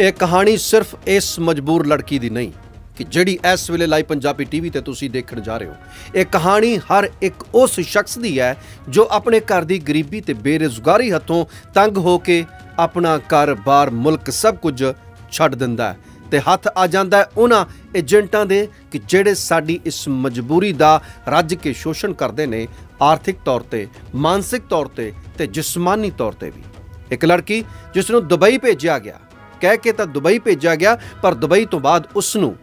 ਇਹ ਕਹਾਣੀ ਸਿਰਫ ਇਸ ਮਜਬੂਰ ਲੜਕੀ ਦੀ ਨਹੀਂ, ਕਿ ਜਿਹੜੀ ਇਸ ਵੇਲੇ ਲਾਈਵ ਪੰਜਾਬੀ ਟੀਵੀ ਤੇ ਤੁਸੀਂ ਦੇਖਣ ਜਾ ਰਹੇ ਹੋ। ਇਹ ਕਹਾਣੀ ਹਰ ਇੱਕ ਉਸ ਸ਼ਖਸ ਦੀ ਹੈ ਜੋ ਆਪਣੇ ਘਰ ਦੀ ਗਰੀਬੀ ਤੇ ਬੇਰੁਜ਼ਗਾਰੀ ਹੱਥੋਂ ਤੰਗ ਹੋ ਕੇ ਆਪਣਾ ਘਰ-ਬਾਰ, ਮੁਲਕ ਸਭ ਕੁਝ ਛੱਡ ਦਿੰਦਾ ਹੈ ਤੇ ਹੱਥ ਆ ਜਾਂਦਾ ਹੈ ਉਹਨਾਂ ਏਜੰਟਾਂ ਦੇ ਕਿ ਜਿਹੜੇ ਸਾਡੀ ਇਸ ਮਜਬੂਰੀ ਦਾ ਰੱਜ ਕੇ ਸ਼ੋਸ਼ਣ ਕਰਦੇ ਨੇ ਆਰਥਿਕ ਤੌਰ ਤੇ, ਮਾਨਸਿਕ ਤੌਰ ਤੇ ਤੇ ਜਿਸਮਾਨੀ ਤੌਰ ਤੇ ਵੀ। ਇੱਕ ਲੜਕੀ ਜਿਸ ਨੂੰ ਦੁਬਈ ਭੇਜਿਆ ਗਿਆ ਕਹਿ ਕੇ ਤਾਂ ਦੁਬਈ ਭੇਜਿਆ ਗਿਆ, ਪਰ ਦੁਬਈ ਤੋਂ ਬਾਅਦ ਉਸ ਨੂੰ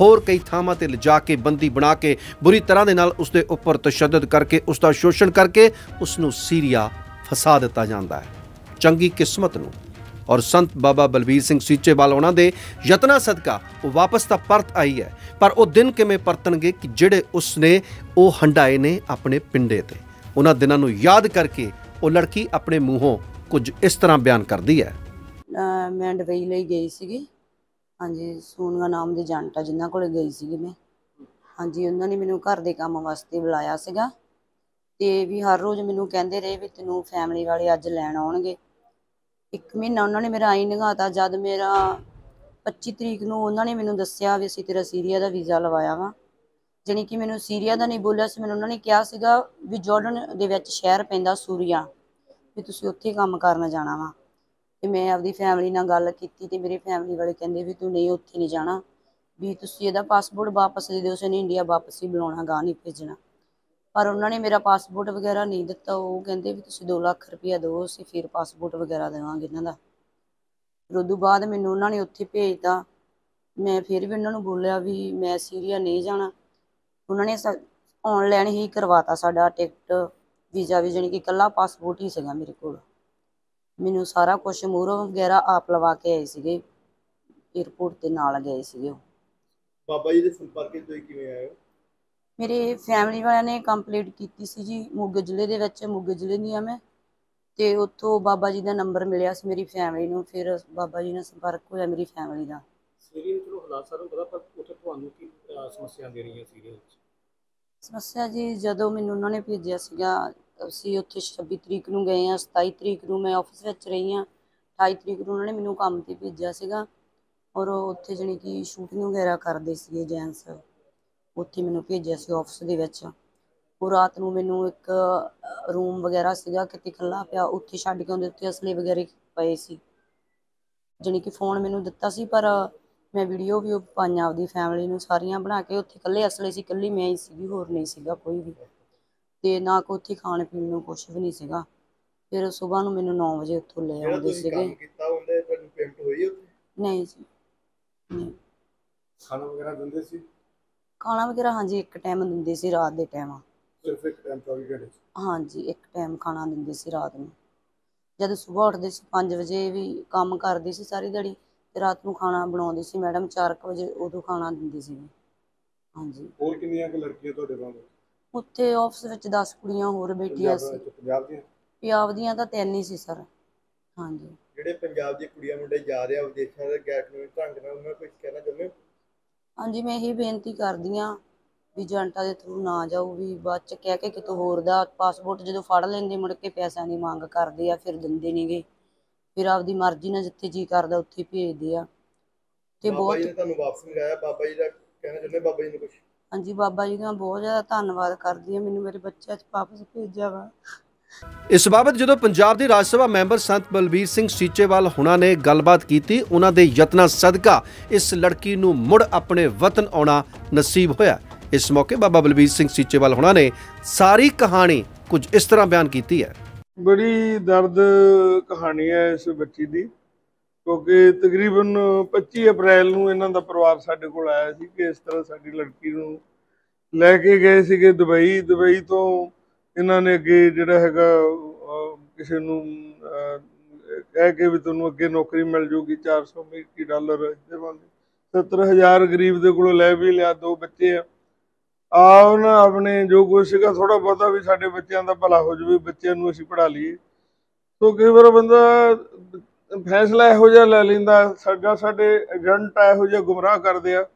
ਹੋਰ ਕਈ ਥਾਵਾਂ ਤੇ ਲਿਜਾ ਕੇ, ਬੰਦੀ ਬਣਾ ਕੇ, ਬੁਰੀ ਤਰ੍ਹਾਂ ਦੇ ਨਾਲ ਉਸ ਦੇ ਉੱਪਰ ਤਸ਼ੱਦਦ ਕਰਕੇ ਉਸ ਦਾ ਸ਼ੋਸ਼ਣ ਕਰਕੇ ਉਸ ਨੂੰ ਸੀਰੀਆ ਫਸਾ ਦਿੱਤਾ ਜਾਂਦਾ ਹੈ। ਚੰਗੀ ਕਿਸਮਤ ਨੂੰ। ਔਰ ਸੰਤ ਬਾਬਾ ਬਲਬੀਰ ਸਿੰਘ ਸੀਚੇਵਾਲ ਉਹਨਾਂ ਦੇ ਯਤਨਾ ਸਦਕਾ ਉਹ ਵਾਪਸ ਤਾਂ ਪਰਤ ਆਈ ਹੈ, ਪਰ ਉਹ ਦਿਨ ਕਿਵੇਂ ਪਰਤਣਗੇ ਕਿ ਜਿਹੜੇ ਉਸ ਨੇ ਉਹ ਹੰਡਾਏ ਨੇ ਆਪਣੇ ਪਿੰਡੇ ਤੇ। ਉਹਨਾਂ ਦਿਨਾਂ ਨੂੰ ਯਾਦ ਕਰਕੇ ਉਹ ਲੜਕੀ ਆਪਣੇ ਮੂੰਹੋਂ ਕੁਝ ਇਸ ਤਰ੍ਹਾਂ ਬਿਆਨ ਕਰਦੀ ਹੈ। ਮੈਂ ਦੁਬਈ ਲਈ ਗਈ ਸੀਗੀ। ਹਾਂਜੀ ਸੋਨੀਆ ਨਾਮ ਦੇ ਏਜੰਟ ਆ, ਜਿਨ੍ਹਾਂ ਕੋਲੇ ਗਈ ਸੀਗੀ ਮੈਂ। ਹਾਂਜੀ, ਉਹਨਾਂ ਨੇ ਮੈਨੂੰ ਘਰ ਦੇ ਕੰਮ ਵਾਸਤੇ ਬੁਲਾਇਆ ਸੀਗਾ। ਤੇ ਵੀ ਹਰ ਰੋਜ਼ ਮੈਨੂੰ ਕਹਿੰਦੇ ਰਹੇ ਵੀ ਤੈਨੂੰ ਫੈਮਿਲੀ ਵਾਲੇ ਅੱਜ ਲੈਣ ਆਉਣਗੇ। ਇੱਕ ਮਹੀਨਾ ਉਹਨਾਂ ਨੇ ਮੇਰਾ ਆਈ ਨਿਗਾਤਾ ਜਦ ਮੇਰਾ 25 ਤਰੀਕ ਨੂੰ ਉਹਨਾਂ ਨੇ ਮੈਨੂੰ ਦੱਸਿਆ ਵੀ ਅਸੀਂ ਤੇਰਾ ਸੀਰੀਆ ਦਾ ਵੀਜ਼ਾ ਲਵਾਇਆ ਵਾ। ਜਾਣੀ ਕਿ ਮੈਨੂੰ ਸੀਰੀਆ ਦਾ ਨਹੀਂ ਬੋਲਿਆ ਸੀ, ਮੈਨੂੰ ਉਹਨਾਂ ਨੇ ਕਿਹਾ ਸੀਗਾ ਵੀ ਜਾਰਡਨ ਦੇ ਵਿੱਚ ਸ਼ਹਿਰ ਪੈਂਦਾ ਸੂਰੀਆ, ਵੀ ਤੁਸੀਂ ਉੱਥੇ ਕੰਮ ਕਰਨ ਜਾਣਾ ਵਾ। ਤੇ ਮੈਂ ਆਪਦੀ ਫੈਮਿਲੀ ਨਾਲ ਗੱਲ ਕੀਤੀ ਤੇ ਮੇਰੀ ਫੈਮਿਲੀ ਵਾਲੇ ਕਹਿੰਦੇ ਵੀ ਤੂੰ ਨਹੀਂ, ਉੱਥੇ ਨਹੀਂ ਜਾਣਾ। ਵੀ ਤੁਸੀਂ ਇਹਦਾ ਪਾਸਪੋਰਟ ਵਾਪਸ ਦੇ ਦਿਓ ਉਸਨੇ ਇੰਡੀਆ ਵਾਪਸ ਹੀ ਬੁਲਾਉਣਾ ਗਾਂ ਨਹੀਂ ਭੇਜਣਾ। ਪਰ ਉਹਨਾਂ ਨੇ ਮੇਰਾ ਪਾਸਪੋਰਟ ਵਗੈਰਾ ਨਹੀਂ ਦਿੱਤਾ, ਉਹ ਕਹਿੰਦੇ ਵੀ ਤੁਸੀਂ 2 ਲੱਖ ਰੁਪਇਆ ਦਿਓ, ਅਸੀਂ ਫਿਰ ਪਾਸਪੋਰਟ ਵਗੈਰਾ ਦੇਵਾਂਗੇ ਇਹਨਾਂ ਦਾ। ਫਿਰ ਉਦੋਂ ਬਾਅਦ ਮੈਨੂੰ ਉਹਨਾਂ ਨੇ ਉੱਥੇ ਭੇਜਤਾ। ਮੈਂ ਫਿਰ ਵੀ ਉਹਨਾਂ ਨੂੰ ਬੋਲਿਆ ਵੀ ਮੈਂ ਸੀਰੀਆ ਨਹੀਂ ਜਾਣਾ। ਉਹਨਾਂ ਨੇ ਆਨਲਾਈਨ ਹੀ ਕਰਵਾਤਾ ਸਾਡਾ ਟਿਕਟ ਵੀਜ਼ਾ ਵੀ, ਜਾਣੀ ਕਿ ਇਕੱਲਾ ਪਾਸਪੋਰਟ ਹੀ ਸੀਗਾ ਮੇਰੇ ਕੋਲ। ਮੈਨੂੰ ਸਾਰਾ ਕੁਝ ਮੂਹਰੋਂ ਵਗੈਰਾ ਆਪ ਲਵਾ ਕੇ ਆਏ ਸੀਗੇ। 에어ਪੋਰਟ ਤੇ ਨਾਲ ਗਏ ਸੀਗੇ ਉਹ। ਬਾਬਾ ਜੀ ਦੇ ਸੰਪਰਕ ਵਿੱਚ ਤੁਸੀਂ ਕਿਵੇਂ ਆਏ ਹੋ? ਮੇਰੇ ਫੈਮਿਲੀ ਵਾਲਿਆਂ ਨੇ ਕੰਪਲੀਟ ਕੀਤੀ ਸੀ ਜੀ ਮੋਗੇ ਜ਼ਿਲ੍ਹੇ ਦੇ ਵਿੱਚ ਮੋਗੇ ਜ਼ਿਲ੍ਹੇ ਦੀ ਆ ਮੈਂ। ਤੇ ਉੱਥੋਂ ਬਾਬਾ ਜੀ ਦਾ ਨੰਬਰ ਮਿਲਿਆ ਸੀ ਮੇਰੀ ਫੈਮਿਲੀ ਨੂੰ ਫਿਰ ਬਾਬਾ ਜੀ ਨਾਲ ਸੰਪਰਕ ਹੋਇਆ ਮੇਰੀ ਫੈਮਿਲੀ ਦਾ। ਸੀਰੀਅਲ ਚਲੋ ਹਾਲਾਤ ਸਾਰਿਆਂ ਨੂੰ ਪਤਾ ਪਰ ਉੱਥੇ ਤੁਹਾਨੂੰ ਕੀ ਅਹ, ਸਮੱਸਿਆ ਦੇ ਰਹੀਆਂ ਸੀਰੀਅਲ ਵਿੱਚ ਸਮੱਸਿਆ ਜੀ ਜਦੋਂ ਮੈਨੂੰ ਉਹਨਾਂ ਨੇ ਭੇਜਿਆ ਸੀਗਾ ਅਸੀਂ ਉੱਥੇ 26 ਤਰੀਕ ਨੂੰ ਗਏ ਆ 27 ਤਰੀਕ ਨੂੰ ਮੈਂ ਆਫਿਸ ਵਿੱਚ ਰਹੀ ਆ 28 ਤਰੀਕ ਨੂੰ ਉਹਨਾਂ ਨੇ ਮੈਨੂੰ ਕੰਮ ਤੇ ਭੇਜਿਆ ਸੀਗਾ ਔਰ ਉੱਥੇ ਜਾਣੀ ਕਿ ਸ਼ੂਟਿੰਗ ਵਗੈਰਾ ਕਰਦੇ ਸੀਗੇ ਜੈਂਟਸ ਉੱਥੇ ਮੈਨੂੰ ਭੇਜਿਆ ਸੀ ਆਫਿਸ ਦੇ ਵਿੱਚ। ਉਹ ਰਾਤ ਨੂੰ ਮੈਨੂੰ ਇੱਕ ਰੂਮ ਵਗੈਰਾ ਸੀਗਾ, ਕਿਤੇ ਇਕੱਲਾ ਪਿਆ, ਉੱਥੇ ਛੱਡ ਕੇ ਆਉਂਦੇ ਉੱਥੇ ਅਸਲੇ ਵਗੈਰਾ ਪਏ ਸੀ। ਜਾਣੀ ਕਿ ਫੋਨ ਮੈਨੂੰ ਦਿੱਤਾ ਸੀ, ਪਰ ਮੈਂ ਵੀਡੀਓ ਵੀ ਉਹ ਪਾਈਆਂ ਆਪਦੀ ਫੈਮਿਲੀ ਨੂੰ ਸਾਰੀਆਂ ਬਣਾ ਕੇ ਉੱਥੇ ਇਕੱਲੇ ਅਸਲੇ ਸੀ, ਇਕੱਲੀ ਮੈਂ ਹੀ ਸੀਗੀ, ਹੋਰ ਨਹੀਂ ਸੀਗਾ ਕੋਈ ਵੀ। ਤੇ ਨਾ ਕੋ ਉੱਥੇ ਖਾਣ ਪੀਣ ਨੂੰ ਕੁਝ ਵੀ ਨਹੀਂ ਸੀਗਾ। ਫਿਰ ਸਵੇਰ ਨੂੰ ਮੈਨੂੰ 9 ਵਜੇ ਉੱਥੋਂ ਲੈ ਜਿਹੜਾ ਆਉਂਦੇ ਤੁਸੀਂ ਸੀਗੇ। ਕੰਮ ਕੀਤਾ ਉਹਦੇ ਤੁਹਾਨੂੰ ਪੇਮੈਂਟ ਹੋਈ ਉੱਥੇ? ਨਹੀਂ ਜੀ ਨਹੀਂ। ਖਾਣਾ ਵਗੈਰਾ ਦਿੰਦੇ ਸੀ? ਖਾਣਾ ਵਗੈਰਾ ਹਾਂਜੀ ਇੱਕ ਟਾਈਮ ਦਿੰਦੇ ਸੀ ਰਾਤ ਦੇ ਟਾਈਮ ਸਿਰਫ ਇੱਕ ਟਾਈਮ 24 ਘੰਟੇ 'ਚ? ਹਾਂਜੀ ਇੱਕ ਟਾਈਮ ਖਾਣਾ ਦਿੰਦੇ ਸੀ ਰਾਤ ਨੂੰ। ਜਦ ਸਵੇਰ ਉੱਠਦੇ ਸੀ 5 ਵਜੇ ਵੀ ਕੰਮ ਕਰਦੇ ਸੀ ਸਾਰੀ ਦਿਹਾੜੀ ਤੇ ਰਾਤ ਨੂੰ ਖਾਣਾ ਬਣਾਉਂਦੇ ਸੀ ਮੈਡਮ 4 ਵਜੇ ਉਦੋਂ ਖਾਣਾ ਦਿੰਦੇ ਸੀ ਹਾਂਜੀ। ਹੋਰ ਕਿੰਨੀਆਂ ਕੁ ਲੜਕੀਆਂ ਤੁਹਾਡੇ ਵਾਂਗ ਉੱਥੇ ਆਫਿਸ ਵਿੱਚ 10 ਕੁੜੀਆਂ ਹੋਰ ਬੈਠੀਆਂ ਸੀ। ਪੰਜਾਬ ਦੀਆਂ? ਪੰਜਾਬ ਦੀਆਂ ਤਾਂ ਤਿੰਨ ਹੀ ਸੀ ਸਰ। ਹਾਂਜੀ। ਜਿਹੜੇ ਪੰਜਾਬ ਦੀ ਕੁੜੀਆਂ ਮੁੰਡੇ ਜਾ ਰਹੇ ਆ ਵਿਦੇਸ਼ਾਂ ਦੇ ਗੈਟ ਨੂੰ ਢੰਗ ਨਾਲ ਉਹਨਾਂ ਕੁਝ ਕਹਿਣਾ ਚਾਹੁੰਦੇ ਹੋ? ਹਾਂਜੀ ਮੈਂ ਇਹੀ ਬੇਨਤੀ ਕਰਦੀ ਆ ਵੀ ਏਜੰਟਾਂ ਦੇ ਥਰੂ ਨਾ ਜਾਓ ਵੀ ਬਾਅਦ ਚ ਕਹਿ ਕੇ ਕਿਤੋਂ ਹੋਰ ਦਾ ਪਾਸਪੋਰਟ ਜਦੋਂ ਫੜ ਲੈਂਦੇ ਮੁੜ ਕੇ ਪੈਸਿਆਂ ਦੀ ਮੰਗ ਕਰਦੇ ਆ ਫਿਰ ਦਿੰਦੇ ਨੇਗੇ ਫਿਰ ਆਪਦੀ ਮਰਜ਼ੀ ਨਾਲ ਜਿੱਥੇ ਜੀ ਕਰਦਾ ਉੱਥੇ ਭੇਜਦੇ ਆ। ਤੇ ਬਾਬਾ ਬਹੁਤ ਜੀ ਨੇ ਤੁਹਾਨੂੰ ਵਾਪਸ ਮੰਗਾਇਆ ਬਾਬਾ ਜੀ ਦਾ ਕਹਿਣਾ ਚਾਹੁੰਦੇ ਬਾਬਾ ਜੀ ਨੂੰ ਕੁਝ ਹਾਂਜੀ ਬਾਬਾ ਜੀ ਦਾ ਬਹੁਤ ਜ਼ਿਆਦਾ ਧੰਨਵਾਦ ਕਰਦੀ ਆ ਮੈਨੂੰ ਮੇਰੇ ਬੱਚਿਆਂ ਚ ਵਾਪਸ ਭੇਜਿਆ ਵਾ। ਇਸ ਬਾਬਤ ਜਦੋਂ ਪੰਜਾਬ ਦੇ ਰਾਜ ਸਭਾ ਮੈਂਬਰ ਸੰਤ ਬਲਬੀਰ ਸਿੰਘ ਸੀਚੇਵਾਲ ਹੁਣਾਂ ਨੇ ਗੱਲਬਾਤ ਕੀਤੀ ਉਹਨਾਂ ਦੇ ਯਤਨਾਂ ਸਦਕਾ ਇਸ ਲੜਕੀ ਨੂੰ ਮੁੜ ਆਪਣੇ ਵਤਨ ਆਉਣਾ ਨਸੀਬ ਹੋਇਆ। ਇਸ ਮੌਕੇ ਬਾਬਾ ਬਲਬੀਰ ਸਿੰਘ ਸੀਚੇਵਾਲ ਹੁਣਾਂ ਨੇ ਸਾਰੀ ਕਹਾਣੀ ਕੁਝ ਇਸ ਤਰ੍ਹਾਂ ਬਿਆਨ ਕੀਤੀ ਹੈ। ਬੜੀ ਦਰਦ ਕਹਾਣੀ ਹੈ ਇਸ ਬੱਚੀ ਦੀ। ਕਿਉਂਕਿ ਤਕਰੀਬਨ 25 ਅਪ੍ਰੈਲ ਨੂੰ ਇਹਨਾਂ ਦਾ ਪਰਿਵਾਰ ਸਾਡੇ ਕੋਲ ਆਇਆ ਸੀ ਕਿ ਇਸ ਤਰ੍ਹਾਂ ਸਾਡੀ ਲੜਕੀ ਨੂੰ ਲੈ ਕੇ ਗਏ ਸੀਗੇ ਦੁਬਈ। ਦੁਬਈ ਤੋਂ ਇਹਨਾਂ ਨੇ ਅੱਗੇ ਜਿਹੜਾ ਹੈਗਾ ਕਿਸੇ ਨੂੰ ਕਹਿ ਕੇ ਵੀ ਤੁਹਾਨੂੰ ਅੱਗੇ ਨੌਕਰੀ ਮਿਲ ਜੂਗੀ 400 ਅਮਰੀਕੀ ਡਾਲਰ ਦੇਵਾਂਗੇ 70000 ਗਰੀਬ ਦੇ ਕੋਲੋਂ ਲੈ ਵੀ ਲਿਆ ਦੋ ਬੱਚੇ ਆ। ਆ ਉਹਨਾਂ ਆਪਣੇ ਜੋ ਕੁਛ ਸੀਗਾ ਥੋੜਾ ਬਹੁਤਾ ਵੀ ਸਾਡੇ ਬੱਚਿਆਂ ਦਾ ਭਲਾ ਹੋ ਜਾਵੇ, ਬੱਚਿਆਂ ਨੂੰ ਅਸੀਂ ਪੜ੍ਹਾ ਲਈਏ। ਸੋ ਕਈ ਵਾਰ ਬੰਦਾ ਫੈਸਲਾ ਇਹੋ ਜਿਹਾ ਲੈ ਲੈਂਦਾ, ਸਾਡਾ ਸਾਡੇ ਏਜੰਟ ਇਹੋ ਜਿਹਾ ਗੁੰਮਰਾਹ ਕਰਦੇ ਆ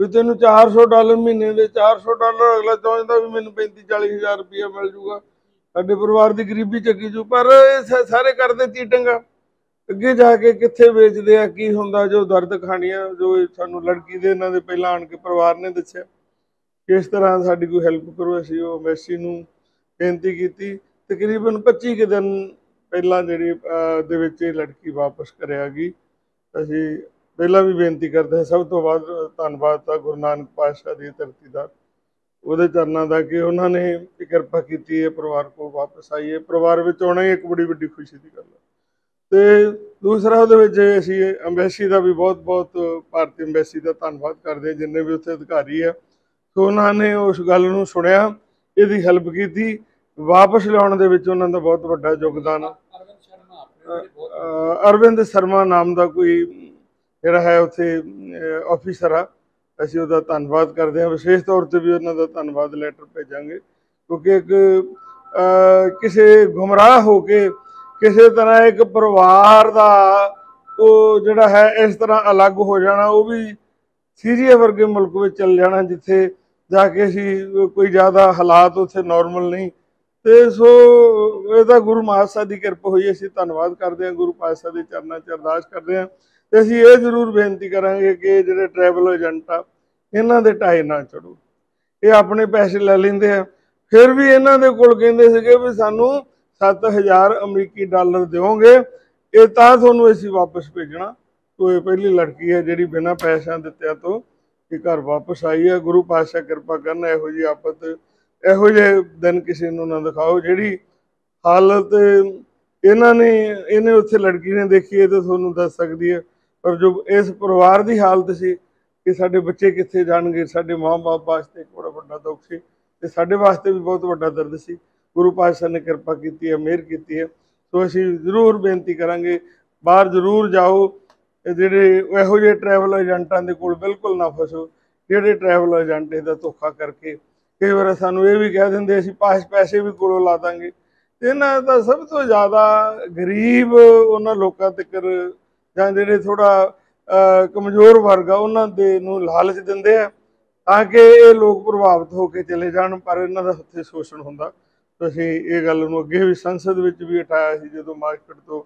ਵੀ ਤੈਨੂੰ 400 ਡਾਲਰ ਮਹੀਨੇ ਦੇ 400 ਡਾਲਰ ਅਗਲਾ ਚਾਹੁੰਦਾ ਵੀ ਮੈਨੂੰ 35 40 ਹਜ਼ਾਰ ਰੁਪਇਆ ਮਿਲ ਜੂਗਾ। ਸਾਡੇ ਪਰਿਵਾਰ ਦੀ ਗਰੀਬੀ ਚੱਕੀ ਜੂ, ਪਰ ਇਹ ਸ- ਸਾਰੇ ਕਰਦੇ ਚੀਟਿੰਗ। ਆ ਅੱਗੇ ਜਾ ਕੇ ਕਿੱਥੇ ਵੇਚਦੇ ਆ, ਕੀ ਹੁੰਦਾ, ਜੋ ਦਰਦ ਕਹਾਣੀਆਂ ਜੋ ਸਾਨੂੰ ਲੜਕੀ ਦੇ ਇਹਨਾਂ ਦੇ ਪਹਿਲਾਂ ਆਣ ਕੇ ਪਰਿਵਾਰ ਨੇ ਦੱਸਿਆ। ਕਿਸ ਤਰ੍ਹਾਂ ਸਾਡੀ ਕੋਈ ਹੈਲਪ ਕਰੋ, ਅਸੀਂ ਉਹ ਮੈਸੀ ਨੂੰ ਬੇਨਤੀ ਕੀਤੀ। ਤਕਰੀਬਨ 25 ਕੁ ਦਿਨ ਪਹਿਲਾਂ ਜਿਹੜੀ ਅਹ, ਦੇ ਵਿੱਚ ਇਹ ਲੜਕੀ ਵਾਪਸ ਕਰਿਆ ਗਈ। ਅਸੀਂ ਪਹਿਲਾਂ ਵੀ ਬੇਨਤੀ ਕਰਦੇ ਹਾਂ ਸਭ ਤੋਂ ਵੱਧ ਧੰਨਵਾਦ ਤਾਂ ਗੁਰੂ ਨਾਨਕ ਪਾਤਸ਼ਾਹ ਦੀ ਧਰਤੀ ਦਾ। ਉਹਦੇ ਚਰਨਾਂ ਦਾ ਕਿ ਉਹਨਾਂ ਨੇ ਕਿਰਪਾ ਕੀਤੀ ਹੈ ਪਰਿਵਾਰ ਕੋ ਵਾਪਸ ਆਈ ਹੈ ਪਰਿਵਾਰ ਵਿੱਚ ਆਉਣਾ ਹੀ ਇੱਕ ਬੜੀ ਵੱਡੀ ਖੁਸ਼ੀ ਦੀ ਗੱਲ ਹੈ। ਤੇ ਦੂਸਰਾ ਉਹਦੇ ਵਿੱਚ ਅਸੀਂ ਐਮਬੈਸੀ ਦਾ ਵੀ ਬਹੁਤ ਬਹੁਤ ਭਾਰਤੀ ਐਮਬੈਸੀ ਦਾ ਧੰਨਵਾਦ ਕਰਦੇ ਹਾਂ ਜਿੰਨੇ ਵੀ ਉੱਥੇ ਅਧਿਕਾਰੀ ਆ। ਸੋ ਉਹਨਾਂ ਨੇ ਉਸ ਗੱਲ ਨੂੰ ਸੁਣਿਆ ਇਹਦੀ ਹੈਲਪ ਕੀਤੀ। ਵਾਪਸ ਲਿਆਉਣ ਦੇ ਵਿੱਚ ਉਹਨਾਂ ਦਾ ਬਹੁਤ ਵੱਡਾ ਯੋਗਦਾਨ ਆ। ਅਰਵਿੰਦ ਸ਼ਰਮਾ ਨਾਮ ਦਾ ਕੋਈ ਜਿਹੜਾ ਹੈ ਉੱਥੇ ਆਫੀਸਰ ਆ। ਅਸੀਂ ਉਹਦਾ ਧੰਨਵਾਦ ਕਰਦੇ ਹਾਂ। ਵਿਸ਼ੇਸ਼ ਤੌਰ ਤੇ ਵੀ ਉਹਨਾਂ ਦਾ ਧੰਨਵਾਦ ਲੈਟਰ ਭੇਜਾਂਗੇ। ਕਿਉਂਕਿ ਇੱਕ ਕਿਸੇ ਗੁੰਮਰਾਹ ਹੋ ਕੇ ਕਿਸੇ ਤਰ੍ਹਾਂ ਇੱਕ ਪਰਿਵਾਰ ਦਾ ਉਹ ਜਿਹੜਾ ਹੈ ਇਸ ਤਰ੍ਹਾਂ ਅਲੱਗ ਹੋ ਜਾਣਾ, ਉਹ ਵੀ ਸੀਰੀਆ ਵਰਗੇ ਮੁਲਕ ਵਿੱਚ ਚੱਲ ਜਾਣਾ, ਜਿੱਥੇ ਜਾ ਕੇ ਅਸੀਂ ਕੋਈ ਜ਼ਿਆਦਾ ਹਾਲਾਤ ਉੱਥੇ ਨਾਰਮਲ ਨਹੀਂ ਤੇ ਸੋ, ਇਹ ਤਾਂ ਗੁਰੂ ਮਹਾਰਾਜ ਦੀ ਕਿਰਪਾ ਹੋਈ, ਅਸੀਂ ਧੰਨਵਾਦ ਕਰਦੇ ਹਾਂ, ਗੁਰੂ ਪਾਤਸ਼ਾਹ ਦੇ ਚਰਨਾਂ 'ਚ ਅਰਦਾਸ ਕਰਦੇ ਹਾਂ ਤੇ ਅਸੀਂ ਇਹ ਜ਼ਰੂਰ ਬੇਨਤੀ ਕਰਾਂਗੇ ਕਿ ਜਿਹੜੇ ਟਰੈਵਲ ਏਜੰਟ ਆ, ਇਹਨਾਂ ਦੇ ਢਾਈ ਨਾ ਚੜੋ ਇਹ ਆਪਣੇ ਪੈਸੇ ਲੈ ਲੈਂਦੇ ਆ। ਫਿਰ ਵੀ ਇਹਨਾਂ ਦੇ ਕੋਲ ਕਹਿੰਦੇ ਸੀਗੇ ਵੀ ਸਾਨੂੰ 7000 ਅਮਰੀਕੀ ਡਾਲਰ ਦਿਓਗੇ, ਇਹ ਤਾਂ ਤੁਹਾਨੂੰ ਅਸੀਂ ਵਾਪਸ ਭੇਜਣਾ। ਤੋ ਇਹ ਪਹਿਲੀ ਲੜਕੀ ਹੈ ਜਿਹੜੀ ਬਿਨਾਂ ਪੈਸਿਆਂ ਦਿੱਤਿਆਂ ਤੋਂ ਇਹ ਘਰ ਵਾਪਸ ਆਈ ਹੈ। ਗੁਰੂ ਪਾਤਸ਼ਾਹ ਕਿਰਪਾ ਕਰਨ, ਇਹੋ ਜੀ ਆਫਤ ਇਹੋ ਜਿਹੇ ਦਿਨ ਕਿਸੇ ਨੂੰ ਨਾ ਦਿਖਾਓ, ਜਿਹੜੀ ਹਾਲਤ ਇਹਨਾਂ ਨੇ, ਇਹਨੇ ਉੱਥੇ ਲੜਕੀ ਨੇ ਦੇਖੀ ਹੈ ਤੇ ਤੁਹਾਨੂੰ ਦੱਸ ਸਕਦੀ ਹੈ। ਪਰ ਜੋ ਇਸ ਪਰਿਵਾਰ ਦੀ ਹਾਲਤ ਸੀ, ਕਿ ਸਾਡੇ ਬੱਚੇ ਕਿੱਥੇ ਜਾਣਗੇ, ਸਾਡੇ ਮਾਂ-ਬਾਪ ਵਾਸਤੇ ਇੱਕ ਬੜਾ ਵੱਡਾ ਦੁੱਖ ਸੀ, ਤੇ ਸਾਡੇ ਵਾਸਤੇ ਵੀ ਬਹੁਤ ਵੱਡਾ ਦਰਦ ਸੀ। ਗੁਰੂ ਪਾਤਸ਼ਾਹ ਨੇ ਕਿਰਪਾ ਕੀਤੀ ਹੈ, ਮਿਹਰ ਕੀਤੀ ਹੈ। ਸੋ ਅਸੀਂ ਜ਼ਰੂਰ ਬੇਨਤੀ ਕਰਾਂਗੇ, ਬਾਹਰ ਜ਼ਰੂਰ ਜਾਓ ਜਿਹੜੇ ਇਹੋ ਜਿਹੇ ਟਰੈਵਲ ਏਜੰਟਾਂ ਦੇ ਕੋਲ ਬਿਲਕੁਲ ਨਾ ਫਸੋ, ਜਿਹੜੇ ਟਰੈਵਲ ਏਜੰਟ ਇਹਦਾ ਧੋਖਾ ਕਰਕੇ ਕਈ ਵਾਰ ਸਾਨੂੰ ਇਹ ਵੀ ਕਹਿ ਦਿੰਦੇ, ਅਸੀਂ ਪਾਸ ਪੈਸੇ ਵੀ ਕੋਲੋਂ ਲਾ ਦਾਂਗੇ। ਇਹਨਾਂ ਦਾ ਸਭ ਤੋਂ ਜ਼ਿਆਦਾ ਗਰੀਬ ਉਹਨਾਂ ਲੋਕਾਂ ਤੱਕ ਜਾਂ ਜਿਹੜੇ ਥੋੜਾ ਕਮਜ਼ੋਰ ਵਰਗ ਆ, ਉਹਨਾਂ ਦੇ ਨੂੰ ਲਾਲਚ ਦਿੰਦੇ ਆ ਤਾਂ ਕਿ ਇਹ ਲੋਕ ਪ੍ਰਭਾਵਿਤ ਹੋ ਕੇ ਚਲੇ ਜਾਣ, ਪਰ ਇਹਨਾਂ ਦਾ ਉੱਥੇ ਸ਼ੋਸ਼ਣ ਹੁੰਦਾ। ਅਸੀਂ ਇਹ ਗੱਲ ਨੂੰ ਅੱਗੇ ਵੀ ਸੰਸਦ ਵਿੱਚ ਵੀ ਉਠਾਇਆ ਸੀ, ਜਦੋਂ ਮਾਰਕੀਟ ਤੋਂ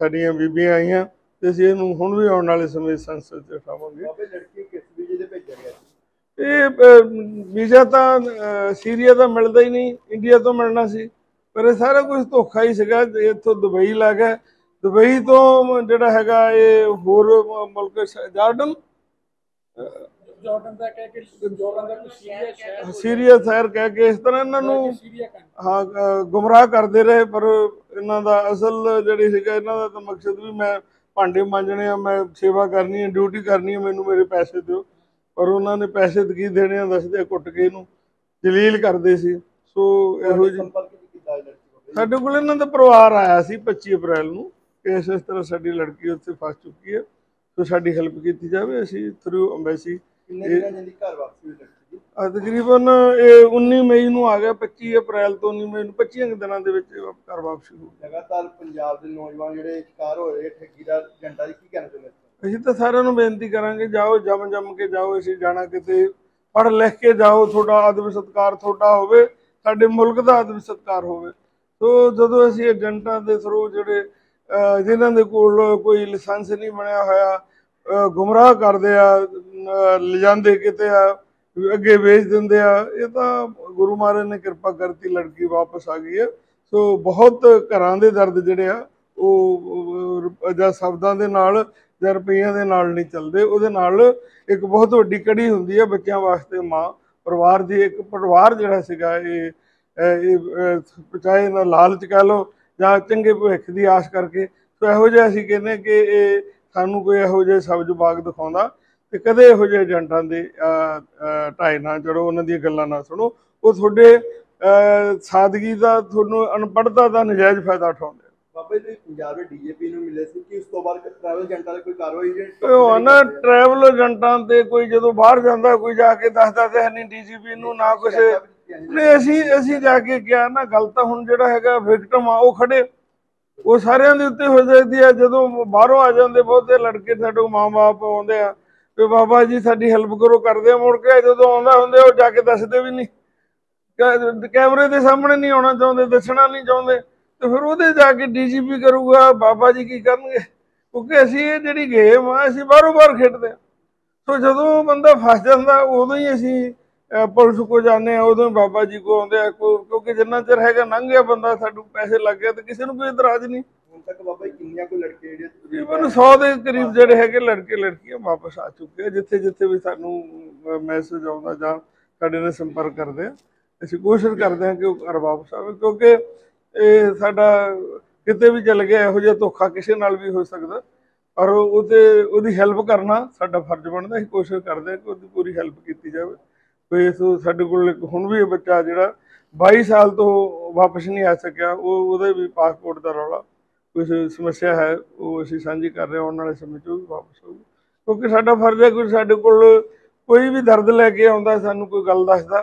ਸਾਡੀਆਂ ਬੀਬੀਆਂ ਆਈਆਂ, ਤੇ ਅਸੀਂ ਇਹਨੂੰ ਹੁਣ ਵੀ ਆਉਣ ਵਾਲੇ ਸਮੇਂ ਸੰਸਦ 'ਚ ਉਠਾਵਾਂਗੇ ਬਾਬੇ ਲੜਕੀ ਕਿਸ ਵੀਜ਼ੇ ਤੇ ਭੇਜਿਆ ਗਿਆ ਸੀ? ਇਹ ਵੀਜ਼ਾ ਤਾਂ ਸੀਰੀਆ ਦਾ ਮਿਲਦਾ ਹੀ ਨਹੀਂ ਇੰਡੀਆ ਤੋਂ ਮਿਲਣਾ ਸੀ। ਪਰ ਇਹ ਸਾਰਾ ਕੁਝ ਧੋਖਾ ਹੀ ਸੀਗਾ ਇੱਥੋਂ ਦੁਬਈ ਲੱਗ ਗਿਆ ਦੁਬਈ ਤੋਂ ਜਿਹੜਾ ਹੈਗਾ ਇਹ ਹੋਰ ਮੁਲਕ ਜਾਰਡਨ? ਜਾਰਡਨ ਦਾ ਕਹਿ ਕੇ ਜਾਰਡਨ ਦਾ ਕੋਈ ਸੀਰੀਆ ਸ਼ਹਿਰ ਹੋਇਆ, ਸੀਰੀਆ ਸ਼ਹਿਰ ਕਹਿ ਕੇ ਇਸ ਤਰ੍ਹਾਂ ਇਹਨਾਂ ਨੂੰ ਹਾਂ ਗੁੰਮਰਾਹ ਕਰਦੇ ਰਹੇ ਪਰ ਇਹਨਾਂ ਦਾ ਅਸਲ ਜਿਹੜੀ ਸੀਗਾ ਇਹਨਾਂ ਦਾ ਤਾਂ ਮਕਸਦ ਵੀ ਮੈਂ ਭਾਂਡੇ ਮਾਂਜਣੇ ਆ ਮੈਂ ਸੇਵਾ ਕਰਨੀ ਹੈ ਡਿਊਟੀ ਕਰਨੀ ਹੈ ਮੈਨੂੰ ਮੇਰੇ ਪੈਸੇ ਦਿਓ। ਪਰ ਉਹਨਾਂ ਨੇ ਪੈਸੇ ਕੀ ਦੇਣੇ ਆ ਦੱਸਦੇ ਕੁੱਟ ਕੇ ਇਹਨੂੰ ਜਲੀਲ ਕਰਦੇ ਸੀ। ਸੋ ਇਹੋ ਜਿਹੀ? ਸਾਡੇ ਕੋਲ ਇਹਨਾਂ ਦਾ ਪਰਿਵਾਰ ਆਇਆ ਸੀ 25 ਅਪ੍ਰੈਲ ਨੂੰ। ਕਿ ਇਸ ਇਸ ਤਰ੍ਹਾਂ ਸਾਡੀ ਲੜਕੀ ਉੱਥੇ ਫਸ ਚੁੱਕੀ ਹੈ। ਸੋ ਸਾਡੀ ਹੈਲਪ ਕੀਤੀ ਜਾਵੇ। ਅਸੀਂ ਥਰੂ ਅੰਬੈਸੀ ਕਿੰਨੇ ਇਹ- ਦਿਨਾਂ ਜਾਂਦੀ ਘਰ ਵਾਪਸੀ ਹੋਈ ਲੜਕੀ ਦੀ? ਤਕਰੀਬਨ ਇਹ 19 ਮਈ ਨੂੰ ਆ ਗਿਆ 25 ਅਪ੍ਰੈਲ ਤੋਂ 19 ਮਈ ਨੂੰ। 25 ਕੁ ਦਿਨਾਂ ਦੇ ਵਿੱਚ ਘਰ ਵਾਪਸੀ ਹੋ ਲਗਾਤਾਰ ਪੰਜਾਬ ਦੇ ਨੌਜਵਾਨ ਜਿਹੜੇ ਸ਼ਿਕਾਰ ਹੋ ਰਹੇ ਠੱਗੀ ਦਾ ਏਜੰਟਾਂ ਦੀ ਕੀ ਕਹਿਣਾ ਚਾਹੁੰਦੇ ਅਸੀਂ ਤਾਂ ਸਾਰਿਆਂ ਨੂੰ ਬੇਨਤੀ ਕਰਾਂਗੇ ਜਾਓ ਜਮ ਜਮ ਕੇ ਜਾਓ ਅਸੀਂ ਜਾਣਾ ਕਿਤੇ ਪੜ੍ਹ ਲਿਖ ਕੇ ਜਾਓ ਤੁਹਾਡਾ ਆਦਮ ਸਤਕਾਰ ਤੁਹਾਡਾ ਹੋਵੇ ਸਾਡੇ ਮੁਲਕ ਦਾ ਆਦਮ ਸਤਕਾਰ ਹੋਵੇ। ਸੋ ਜਦੋਂ ਅਸੀਂ ਏਜੰਟਾਂ ਦੇ ਥਰੂ ਜਿਹੜੇ ਅਹ, ਜਿਨ੍ਹਾਂ ਦੇ ਕੋਲ ਕੋਈ ਲਾਇਸੈਂਸ ਨਹੀਂ ਬਣਿਆ ਹੋਇਆ ਗੁੰਮਰਾਹ ਕਰਦੇ ਆ ਅਹ, ਲਿਜਾਂਦੇ ਕਿਤੇ ਆ ਅੱਗੇ ਵੇਚ ਦਿੰਦੇ ਆ ਇਹ ਤਾਂ ਗੁਰੂ ਮਹਾਰਾਜ ਨੇ ਕਿਰਪਾ ਕਰਤੀ ਲੜਕੀ ਵਾਪਸ ਆ ਗਈ ਹੈ। ਸੋ ਬਹੁਤ ਘਰਾਂ ਦੇ ਦਰਦ ਜਿਹੜੇ ਆ ਉਹ ਜਾਂ ਸ਼ਬਦਾਂ ਦੇ ਨਾਲ ਜਾਂ ਰੁਪਈਆਂ ਦੇ ਨਾਲ ਨਹੀਂ ਚੱਲਦੇ, ਉਹਦੇ ਨਾਲ ਇੱਕ ਬਹੁਤ ਵੱਡੀ ਕੜੀ ਹੁੰਦੀ ਹੈ ਬੱਚਿਆਂ ਵਾਸਤੇ ਮਾਂ, ਪਰਿਵਾਰ ਦੀ ਇੱਕ ਪਰਿਵਾਰ ਜਿਹੜਾ ਸੀਗਾ ਇਹ ਇਹ ਚਾਹੇ ਨਾ ਲਾਲਚ ਕਹਿ ਲਓ ਜਾਂ ਚੰਗੇ ਭਵਿੱਖ ਦੀ ਆਸ ਕਰਕੇ, ਸੋ ਇਹੋ ਜਿਹਾ ਅਸੀਂ ਕਹਿੰਦੇ ਕਿ ਇਹ ਸਾਨੂੰ ਕੋਈ ਇਹੋ ਜਿਹੇ ਸਬਜ਼ ਬਾਗ ਦਿਖਾਉਂਦਾ ਤੇ ਕਦੇ ਇਹੋ ਜਿਹੇ ਏਜੰਟਾਂ ਦੇ ਢਾਈ ਨਾ ਚੜੋ, ਉਹਨਾਂ ਦੀਆਂ ਗੱਲਾਂ ਨਾ ਸੁਣੋ। ਉਹ ਤੁਹਾਡੇ ਸਾਦਗੀ ਦਾ, ਤੁਹਾਨੂੰ ਅਨਪੜ੍ਹਤਾ ਦਾ ਨਜਾਇਜ਼ ਫਾਇਦਾ ਉਠਾਉਂਦੇ ਬਾਬੇ ਜੀ ਪੰਜਾਬ ਦੇ ਡੀਜੀਪੀ ਨੂੰ ਮਿਲੇ ਸੀ ਕਿ ਉਸ ਤੋਂ ਬਾਅਦ ਟਰੈਵਲ ਏਜੰਟਾਂ ਦੀ ਕੋਈ ਕਾਰਵਾਈ ਜਿਹੜੀ ਉਹ ਆ ਨਾ ਟਰੈਵਲ ਏਜੰਟਾਂ ਤੇ ਕੋਈ ਜਦੋਂ ਬਾਹਰ ਜਾਂਦਾ ਕੋਈ ਜਾ ਕੇ ਦੱਸਦਾ ਤੇ ਹੈ ਨਹੀਂ ਡੀਜੀਪੀ ਨੂੰ ਨਾ ਕੁਛ ਨਹੀਂ ਅਸੀਂ ਅਸੀਂ ਜਾ ਕੇ ਕਿਹਾ ਨਾ ਗੱਲ ਤਾਂ ਹੁਣ ਜਿਹੜਾ ਹੈਗਾ ਵਿਕਟਮ ਆ ਉਹ ਖੜੇ। ਉਹ ਸਾਰਿਆਂ ਦੇ ਉੱਤੇ ਹੋ ਜਾਂਦੀ ਆ ਜਦੋਂ ਬਾਹਰੋਂ ਆ ਜਾਂਦੇ ਬਹੁਤੇ ਲੜਕੇ ਸਾਡੇ ਮਾਂ-ਬਾਪ ਆਉਂਦੇ ਆ ਤੇ ਬਾਬਾ ਜੀ ਸਾਡੀ ਹੈਲਪ ਕਰੋ ਕਰਦੇ ਆ ਮੁੜ ਕੇ ਜਦੋਂ ਆਉਂਦਾ ਹੁੰਦੇ ਉਹ ਜਾ ਕੇ ਦੱਸਦੇ ਵੀ ਨਹੀਂ। ਕੈਮਰੇ ਦੇ ਸਾਹਮਣੇ ਨਹੀਂ ਆਉਣਾ ਚਾਹੁੰਦੇ ਦੱਸਣਾ ਨਹੀਂ ਚਾਹੁੰਦੇ। ਤੇ ਫਿਰ ਉਹਦੇ ਜਾ ਕੇ ਡੀਜੀਪੀ ਕਰੂਗਾ ਬਾਬਾ ਜੀ ਕੀ ਕਰਨਗੇ? ਕਿਉਂਕਿ ਅਸੀਂ ਇਹ ਜਿਹੜੀ ਗੇਮ ਆ ਅਸੀਂ ਬਾਰੋ ਬਾਰ ਖੇਡਦੇ ਆ ਸੋ ਜਦੋਂ ਬੰਦਾ ਫਸ ਜਾਂਦਾ ਉਦੋਂ ਹੀ ਅਸੀਂ ਪੁਲਿਸ ਕੋ ਜਾਂਦੇ ਆ ਉਦੋਂ ਬਾਬਾ ਜੀ ਕੋ ਆਉਂਦੇ ਆ ਕਿਉਂਕਿ ਜਿੰਨਾ ਚਿਰ ਹੈਗਾ ਲੰਘ ਗਿਆ ਬੰਦਾ ਸਾਨੂੰ ਪੈਸੇ ਲੱਗ ਗਏ ਤੇ ਕਿਸੇ ਨੂੰ ਕੋਈ ਇਤਰਾਜ਼ ਨਹੀਂ। ਹੁਣ ਤੱਕ ਬਾਬਾ ਜੀ ਕਿੰਨੀਆਂ ਕੋ ਲੜਕੇ ਜਿਹੜੇ ਤਕਰੀਬਨ 100 ਦੇ ਕਰੀਬ ਜਿਹੜੇ ਹੈਗੇ ਲੜਕੇ ਲੜਕੀਆਂ ਵਾਪਸ ਆ ਚੁੱਕੇ ਆ ਜਿੱਥੇ ਜਿੱਥੇ ਵੀ ਸਾਨੂੰ ਮੈਸੇਜ ਆਉਂਦਾ ਜਾਂ ਸਾਡੇ ਨਾਲ ਸੰਪਰਕ ਕਰਦੇ ਆ। ਅਸੀਂ ਕੋਸ਼ਿਸ਼ ਕਰਦੇ ਆ ਕਿ ਉਹ ਘਰ ਵਾਪਸ ਆਵੇ ਕਿਉਂਕਿ ਇਹ ਸਾਡਾ ਕਿਤੇ ਵੀ ਚੱਲ ਗਿਆ, ਇਹੋ ਜਿਹਾ ਧੋਖਾ ਕਿਸੇ ਨਾਲ ਵੀ ਹੋ ਸਕਦਾ। ਪਰ ਉਹਦੇ, ਉਹਦੀ ਹੈਲਪ ਕਰਨਾ ਸਾਡਾ ਫਰਜ਼ ਬਣਦਾ, ਅਸੀਂ ਕੋਸ਼ਿਸ਼ ਕਰਦੇ ਹਾਂ ਕਿ ਉਹਦੀ ਪੂਰੀ ਹੈਲਪ ਕੀਤੀ ਜਾਵੇ। ਕੋਈ ਸੋ ਸਾਡੇ ਕੋਲ ਇੱਕ ਹੁਣ ਵੀ ਇਹ ਬੱਚਾ ਜਿਹੜਾ 22 ਸਾਲ ਤੋਂ ਵਾਪਸ ਨਹੀਂ ਆ ਸਕਿਆ, ਉਹ ਉਹਦੇ ਵੀ ਪਾਸਪੋਰਟ ਦਾ ਰੌਲਾ ਕੁਝ ਸਮੱਸਿਆ ਹੈ, ਉਹ ਅਸੀਂ ਸਾਂਝੀ ਕਰ ਰਹੇ ਹਾਂ, ਆਉਣ ਵਾਲੇ ਸਮੇਂ 'ਚ ਉਹ ਵੀ ਵਾਪਸ ਆਊਗੀ। ਕਿਉਂਕਿ ਸਾਡਾ ਫਰਜ਼ ਹੈ ਕਿ ਸਾਡੇ ਕੋਲ ਕੋਈ ਵੀ ਦਰਦ ਲੈ ਕੇ ਆਉਂਦਾ, ਸਾਨੂੰ ਕੋਈ ਗੱਲ ਦੱਸਦਾ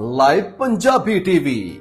ਲਾਈਵ ਪੰਜਾਬੀ ਟੀਵੀ